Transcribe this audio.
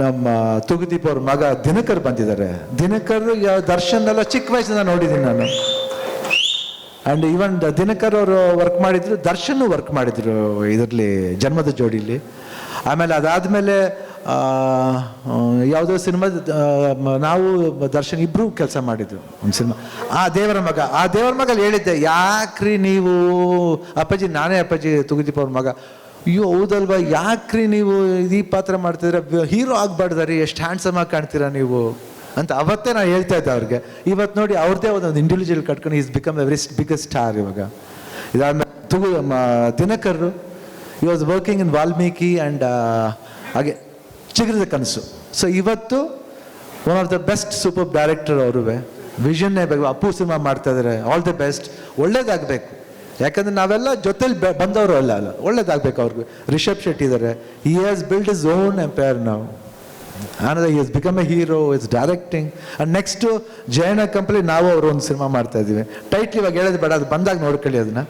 ನಮ್ಮ ತುಗುದೀಪ್ ಅವ್ರ ಮಗ ದಿನಕರ್ ಬಂದಿದ್ದಾರೆ. ದಿನಕರ್ ದರ್ಶನ್ ಎಲ್ಲ ಚಿಕ್ಕ ವಯಸ್ಸಿಂದ ನೋಡಿದ್ದೀನಿ ನಾನು. ಆ್ಯಂಡ್ ಈವನ್ ದಿನಕರ್ ಅವರು ವರ್ಕ್ ಮಾಡಿದ್ರು, ದರ್ಶನ್ ವರ್ಕ್ ಮಾಡಿದ್ರು ಇದರಲ್ಲಿ, ಜನ್ಮದ ಜೋಡಿಲಿ. ಆಮೇಲೆ ಅದಾದಮೇಲೆ ಯಾವುದೋ ಸಿನಿಮಾ ನಾವು ದರ್ಶನ್ ಇಬ್ಬರು ಕೆಲಸ ಮಾಡಿದ್ರು ಒಂದು ಸಿನಿಮಾ. ಆ ದೇವರ ಮಗ, ಆ ದೇವರ ಮಗಲ್ಲಿ ಹೇಳಿದ್ದೆ, ಯಾಕ್ರಿ ನೀವು? ಅಪ್ಪಾಜಿ, ನಾನೇ ಅಪ್ಪಾಜಿ ತುಗುದೀಪ್ ಅವ್ರ ಮಗ. ಅಯ್ಯೋ, ಹೌದಲ್ವಾ? ಯಾಕ್ರಿ ನೀವು ಈ ಪಾತ್ರ ಮಾಡ್ತಿದ್ರೆ ಹೀರೋ ಆಗ್ಬಾರ್ದಾರಿ ಎಷ್ಟು ಹ್ಯಾಂಡ್ಸಮ್ ಆಗಿ ಕಾಣ್ತೀರಾ ನೀವು? ಅಂತ ಅವತ್ತೇ ನಾನು ಹೇಳ್ತಾ ಇದ್ದೆ ಅವ್ರಿಗೆ. ಇವತ್ತು ನೋಡಿ ಅವ್ರದ್ದೇ ಒಂದೊಂದು ಇಂಡಿವಿಜುವಲ್ ಕಟ್ಕೊಂಡು he's become every biggest star ಇವಾಗ. ಇದಾದ್ಮೇಲೆ ತುಗು Dinakar. He was working in Valmiki and ಹಾಗೆ ಚಿಗ್ರದ ಕನಸು. ಸೊ ಇವತ್ತು one of the best super director ಅವರು ವಿಷನ್ನೇ ಬೇಕು ಅಪ್ಪು ಸಿನಿಮಾ ಮಾಡ್ತಾ ಇದ್ದಾರೆ ಆಲ್ ದಿ ಬೆಸ್ಟ್ ಒಳ್ಳೇದಾಗಬೇಕು. ಯಾಕಂದ್ರೆ ನಾವೆಲ್ಲ ಜೊತೆಲಿ ಬಂದವರು ಅಲ್ಲ ಅಲ್ಲ. ಒಳ್ಳೇದಾಗಬೇಕು ಅವ್ರಿಗೆ. ರಿಷಬ್ ಶೆಟ್ಟಿ ಇದ್ದಾರೆ he has build his own empire ನಾವು Ananda he's become a hero his directing and next ಜಯನ company ನಾವು ಅವರು ಒಂದು ಸಿನಿಮಾ ಮಾಡ್ತಾ ಇದ್ದೀವಿ. ಟೈಟ್ಲಿ ಇವಾಗ ಹೇಳೋದು ಬೇಡ, ಅದು ಬಂದಾಗ ನೋಡ್ಕೊಳ್ಳಿ ಅದನ್ನ.